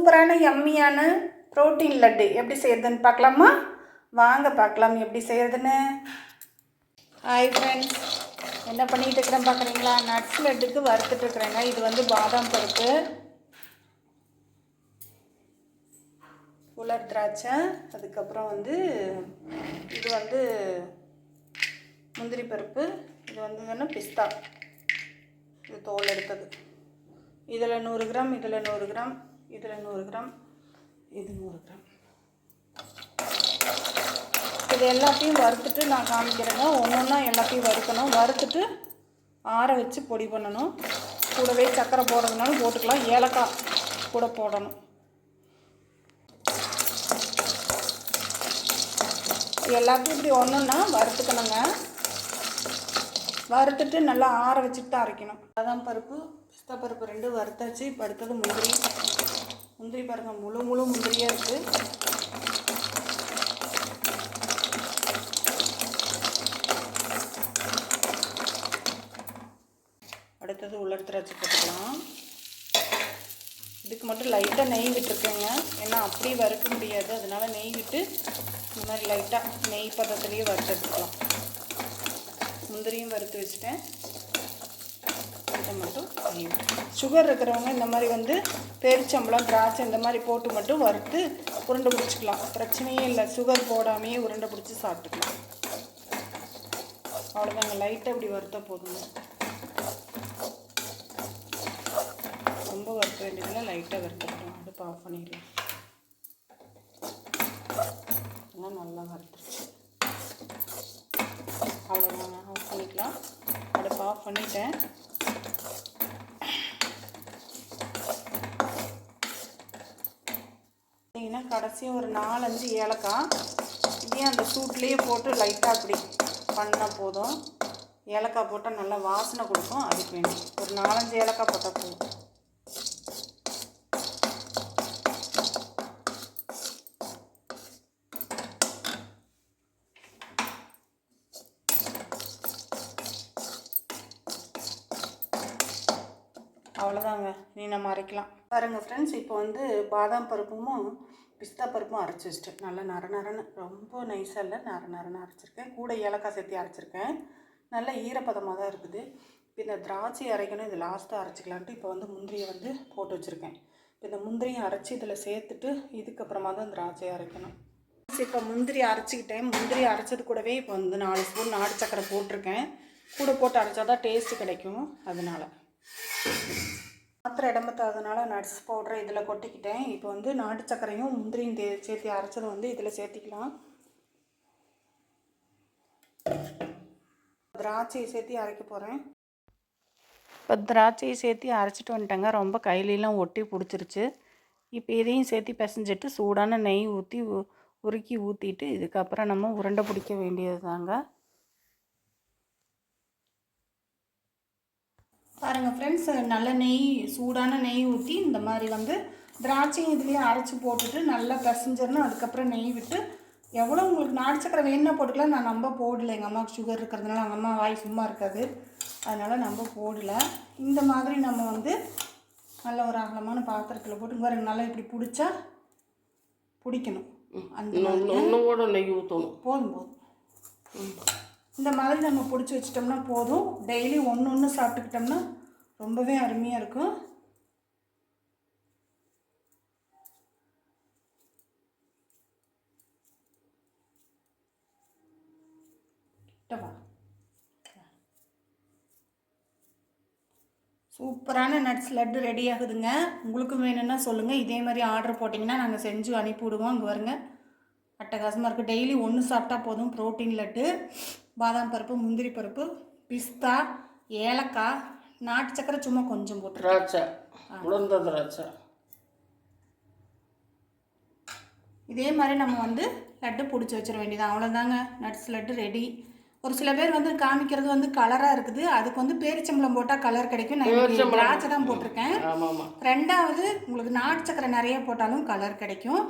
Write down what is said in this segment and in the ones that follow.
சூப்பரான எம்மியான ப்ரோட்டீன் லட்டு எப்படி செய்கிறதுன்னு பார்க்கலாமா? வாங்க பார்க்கலாம் எப்படி செய்கிறதுன்னு ஹாய் ஃப்ரெண்ட்ஸ் என்ன பண்ணிகிட்டு இருக்கிறேன் பார்க்குறீங்களா? நட்ஸ் லட்டுக்கு வறுத்துட்டு இருக்கிறேங்க. இது வந்து பாதாம் பருப்பு. உலர் திராட்சை. அதுக்கப்புறம் வந்து இது வந்து முந்திரி பருப்பு. இது வந்து பிஸ்தா. இது தோல் எடுத்தது. இதில் நூறு கிராம் இதில் நூறு கிராம். இதில் நூறு கிராம் இது நூறு கிராம். இது எல்லாத்தையும் வறுத்துட்டு நான் காமிக்கிறேங்க. ஒன்று ஒன்றா எல்லாத்தையும் வறுக்கணும். வறுத்துட்டு ஆற வச்சு பொடி பண்ணணும். கூடவே சர்க்கரை போடுறதுனாலும் போட்டுக்கலாம். ஏலக்காய் கூட போடணும். இது எல்லாத்தையும் இப்படி ஒன்றுன்னா வறுத்துக்கணுங்க. வறுத்துட்டு நல்லா ஆற வச்சுட்டு தான் அரைக்கணும். பாதாம் பருப்பு பிஸ்தா பருப்பு ரெண்டு வறுத்தாச்சு. இப்போ அடுத்தது முந்திரி. முந்திரி பாருங்கள் முழு முழு முந்திரியாக இருக்குது அடுத்தது உலர் திராட்சை போட்டுக்கலாம். இதுக்கு மட்டும் லைட்டாக நெய் விட்டுருக்கேங்க. ஏன்னா அப்படியே வறுக்க முடியாது. அதனால நெய் விட்டு இந்த மாதிரி லைட்டாக நெய் பதத்துலேயே வறுத்து எடுத்துக்கலாம். முந்திரியும் வறுத்து வச்சுட்டேன். இதை மட்டும் சுகர் இருக்கிறவங்க இந்த மாதிரி வந்து பேரிச்சம்பளம் திராட்சை இந்த மாதிரி போட்டு மட்டும் வறுத்து உருண்டை பிடிச்சிக்கலாம். பிரச்சனையே இல்லை. சுகர் போடாமையே உருண்டை பிடிச்சி சாப்பிட்டுக்கலாம். அவ்வளோதாங்க லைட்டாக இப்படி வறுத்த போதுங்க. ரொம்ப வறுக்க வேண்டியதில்லை. லைட்டாக வறுத்துக்கலாம் அடுப்பு ஆஃப் பண்ணிடலாம். நல்லா வறுத்துருச்சு. அவ்வளோதாங்க பண்ணிக்கலாம். அடுப்பு ஆஃப் பண்ணிட்டேன். பார்த்தீங்கன்னா கடைசியாக ஒரு நாலஞ்சு ஏலக்காய் இதே அந்த சூட்லேயே போட்டு லைட்டாக அப்படி பண்ணால் போதும். ஏலக்காய் போட்டால் நல்லா வாசனை கொடுக்கும். அதுக்கு வேணும். ஒரு நாலஞ்சு ஏலக்காய் போட்டால் போதும். அவ்வளோதாங்க நீ நம்ம அரைக்கலாம் பாருங்க ஃப்ரெண்ட்ஸ் இப்போ வந்து பாதாம் பருப்பும் பிஸ்தா பருப்பும் அரைச்சி வச்சிட்டேன். நல்லா நர நரன்னு. ரொம்ப நைஸாக இல்லை? நர நரன்னு அரைச்சிருக்கேன். கூட ஏலக்காய் சேர்த்து அரைச்சிருக்கேன். நல்ல ஈரப்பதமாக தான் இருக்குது. இப்போ இந்த திராட்சை அரைக்கணும். இது லாஸ்ட்டாக அரைச்சிக்கலான்ட்டு இப்போ வந்து முந்திரியை வந்து போட்டு வச்சுருக்கேன். இப்போ இந்த முந்திரியை அரைச்சி இதில் சேர்த்துட்டு இதுக்கப்புறமா தான் திராட்சையை அரைக்கணும். இப்போ முந்திரி அரைச்சிக்கிட்டேன். முந்திரி அரைச்சது கூடவே இப்போ வந்து நாலு ஸ்பூன் நாடு சக்கரை போட்டிருக்கேன். கூட போட்டு அரைச்சா தான் டேஸ்ட்டு கிடைக்கும். அதனால். மாத்திரை இடம்பத்தாததுனால நட்ஸ் பவுடரை இதில் கொட்டிக்கிட்டேன். இப்போ வந்து நாட்டு சர்க்கரையும் முந்திரியும் தே சேர்த்து அரைச்சதை வந்து இதில் சேர்த்திக்கலாம். திராட்சையை சேர்த்து அரைக்க போகிறேன் இப்போ திராட்சையை சேர்த்து அரைச்சிட்டு வந்துட்டேங்க. ரொம்ப கையிலலாம் ஒட்டி பிடிச்சிருச்சு. இப்போ இதையும் சேர்த்து பிசைஞ்சிட்டு சூடான நெய் ஊற்றி உருக்கி ஊற்றிட்டு இதுக்கப்புறம் நம்ம உருண்டை பிடிக்க வேண்டியது தாங்க பாருங்கள் ஃப்ரெண்ட்ஸ் நல்ல நெய் சூடான நெய் ஊற்றி இந்த மாதிரி வந்து திராட்சையும் இதுலேயே அரைச்சி போட்டுட்டு நல்லா பிசைஞ்சிடணும் அதுக்கப்புறம் நெய் விட்டு எவ்வளோ உங்களுக்கு நாட்டு சக்கரை வேணும்னா போட்டுக்கலாம். நான் நம்ம போடல. எங்கள் அம்மாவுக்கு சுகர் இருக்கிறதுனால எங்கள் அம்மா வாய் சும்மா இருக்காது. அதனால் நம்ம போடல. இந்த மாதிரி நம்ம வந்து நல்ல ஒரு அகலமான பாத்திரத்தில் போட்டு பாருங்க. நல்லா இப்படி பிடிச்சா பிடிக்கணும். அந்த மாதிரி. இன்னும் கூட நெய் ஊற்றணும் போதும் போதும். இந்த மாதிரி நம்ம பிடிச்சி வச்சிட்டோம்னா போதும். டெய்லி ஒன்று ஒன்று சாப்பிட்டுக்கிட்டோம்னா ரொம்பவே அருமையாக இருக்கும். சூப்பரான நட்ஸ் லட்டு ரெடி ஆகுதுங்க. உங்களுக்கும் வேணும்னா சொல்லுங்கள் இதே மாதிரி ஆர்டர் போட்டிங்கன்னா நாங்கள் செஞ்சு அனுப்பி விடுவோம் அங்கே வருங்க அட்டகாசமாக இருக்குது டெய்லி ஒன்று சாப்பிட்டா போதும். ப்ரோட்டீன் லட்டு. பாதாம் பருப்பு முந்திரி பருப்பு பிஸ்தா ஏலக்காய் நாட்டு சக்கரை சும்மா கொஞ்சம் போட்டுருக்கேன் திராட்சை உளுந்த திராட்சை. இதே மாதிரி நம்ம வந்து லட்டு பிடிச்சி வச்சிட வேண்டியது. அவ்வளோதாங்க நட்ஸ் லட்டு ரெடி ஒரு சில பேர் வந்து காமிக்கிறது வந்து கலராக இருக்குது. அதுக்கு வந்து பேரிச்சம்பளம் போட்டால் கலர் கிடைக்கும். நான் திராட்சை தான் போட்டிருக்கேன். ரெண்டாவது உங்களுக்கு நாட்டு சக்கரை நிறைய போட்டாலும் கலர் கிடைக்கும்.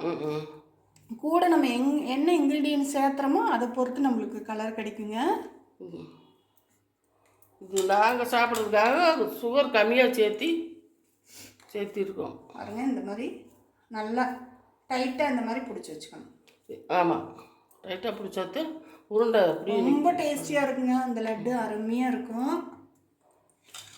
கூட நம்ம எங் என்ன இன்க்ரீடியன்ட் சேர்த்துறோமோ அதை பொறுத்து நம்மளுக்கு கலர் கிடைக்குங்க. இது நாங்கள் சாப்பிட்றதுக்காக சுகர் கம்மியாக சேர்த்தி சேர்த்திருக்கோம். பாருங்க இந்த மாதிரி நல்லா டைட்டாக இந்த மாதிரி பிடிச்சி வச்சுக்கணும். ஆமாம் டைட்டாக பிடிச்சாத்து உருண்டை ரொம்ப டேஸ்டியாக இருக்குங்க. அந்த லட்டு அருமையாக இருக்கும்.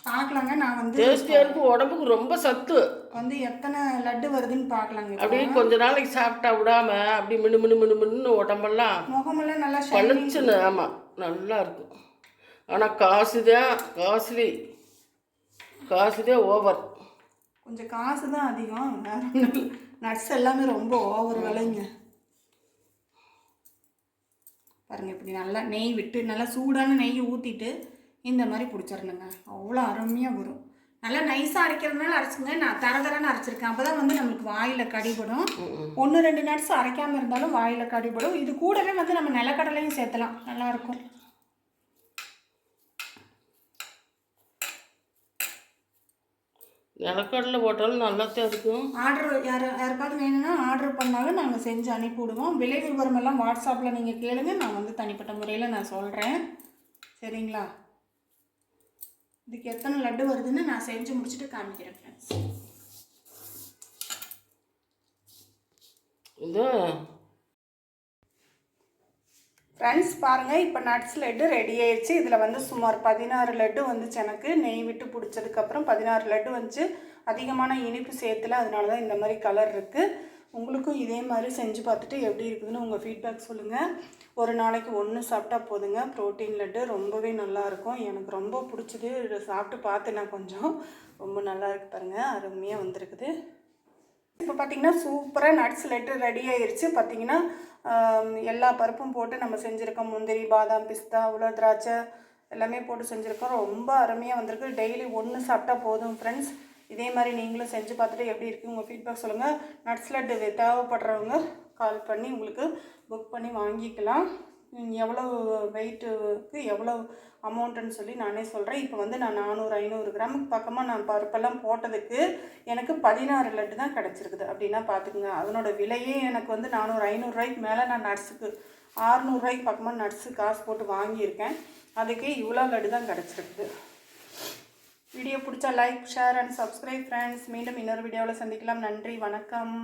பார்க்கலாங்க. நான் வந்து டேஸ்டியாக இருக்கும் உடம்புக்கு ரொம்ப சத்து. வந்து எத்தனை லட்டு வருதுன்னு பார்க்கலாங்க. அப்படியே கொஞ்ச நாளைக்கு சாப்பிட்டா விடாம அப்படி மினு மினு மினு மின்னு உடம்பெல்லாம் முகமெல்லாம் நல்லா பளிச்சுன்னு ஆமாம் நல்லா இருக்கும். ஆனால் காசு தான் காஸ்ட்லி. காசு தான் ஓவர் கொஞ்சம் காசு தான் அதிகம். நட்ஸ் எல்லாமே ரொம்ப ஓவர் விலைங்க. பாருங்க இப்படி நல்லா நெய் விட்டு நல்லா சூடான நெய் ஊற்றிட்டு இந்த மாதிரி பிடிச்சிடணுங்க அவ்வளோ அருமையாக வரும். நல்லா நைஸாக அரைக்கிறதுனால அரைச்சுங்க. நான் தர தரன்னு அரைச்சிருக்கேன். அப்போ தான் வந்து நம்மளுக்கு வாயில் கடிபடும். ஒன்று ரெண்டு நட்ஸ் அரைக்காமல் இருந்தாலும் வாயில் கடிபடும். இது கூடவே வந்து நம்ம நிலக்கடலையும் சேர்த்தலாம். நல்லாயிருக்கும் நிலக்கடலை போட்டாலும் நல்லா தான் இருக்கும். ஆர்டர் யார் யாருக்காவது வேணும்னா ஆர்டர் பண்ணாலும் நாங்கள் செஞ்சு அனுப்பி விடுவோம். விலை விவரம் எல்லாம் வாட்ஸ்அப்பில் நீங்கள் கேளுங்க. நான் வந்து தனிப்பட்ட முறையில் நான் சொல்கிறேன் சரிங்களா? இதுக்கு எத்தனை லட்டு வருதுன்னு நான் செஞ்சு முடிச்சுட்டு காமிக்கிறேன் ஃப்ரெண்ட்ஸ் இது? ஃப்ரெண்ட்ஸ் பாருங்கள் இப்போ நட்ஸ் லட்டு ரெடி ஆயிடுச்சு. இதில் வந்து சுமார் பதினாறு லட்டு வந்துச்சு எனக்கு. நெய் விட்டு பிடிச்சதுக்கப்புறம் பதினாறு லட்டு வந்துச்சு. அதிகமான இனிப்பு சேர்த்துல அதனால தான் இந்த மாதிரி கலர் இருக்குது உங்களுக்கும் இதே மாதிரி செஞ்சு பார்த்துட்டு எப்படி இருக்குதுன்னு உங்கள் ஃபீட்பேக் சொல்லுங்கள் ஒரு நாளைக்கு ஒன்று சாப்பிட்டா போதுங்க. ப்ரோட்டீன் லட்டு ரொம்பவே நல்லாயிருக்கும் எனக்கு ரொம்ப பிடிச்சது. சாப்பிட்டு பார்த்தேன்னா நான் கொஞ்சம் ரொம்ப நல்லா இருக்கு பாருங்கள் அருமையாக வந்திருக்குது. இப்போ பார்த்தீங்கன்னா சூப்பராக நட்ஸ் லெட்டு ரெடி ஆயிடுச்சு பார்த்தீங்கன்னா எல்லா பருப்பும் போட்டு நம்ம செஞ்சுருக்கோம் முந்திரி பாதாம் பிஸ்தா உலர் திராட்சை எல்லாமே போட்டு செஞ்சுருக்கோம். ரொம்ப அருமையாக வந்திருக்கு. டெய்லி ஒன்று சாப்பிட்டா போதும் ஃப்ரெண்ட்ஸ் இதே மாதிரி நீங்களும் செஞ்சு பார்த்துட்டு எப்படி இருக்கு உங்கள் ஃபீட்பேக் சொல்லுங்கள் நட்ஸ் லட்டு தேவைப்படுறவங்க கால் பண்ணி உங்களுக்கு புக் பண்ணி வாங்கிக்கலாம். எவ்வளோ வெயிட்டுக்கு எவ்வளோ அமௌண்ட்டுன்னு சொல்லி நானே சொல்கிறேன் இப்போ வந்து நான் நானூறு ஐநூறு கிராமுக்கு பக்கமாக நான் பருப்பெல்லாம் போட்டதுக்கு எனக்கு பதினாறு லட்டு தான் கிடச்சிருக்குது. அப்படின்னா பார்த்துக்குங்க. அதனோட விலையே எனக்கு வந்து நானூறு ஐநூறுரூவாய்க்கு மேலே நான் நட்ஸுக்கு ஆறுநூறுவாய்க்கு பக்கமாக நட்ஸு காசு போட்டு வாங்கியிருக்கேன். அதுக்கே இவ்வளோ லட்டு தான் கிடச்சிருக்குது. வீடியோ பிடிச்சா like share and subscribe friends மீண்டும் இன்னொரு வீடியோவில் சந்திக்கலாம். நன்றி வணக்கம்.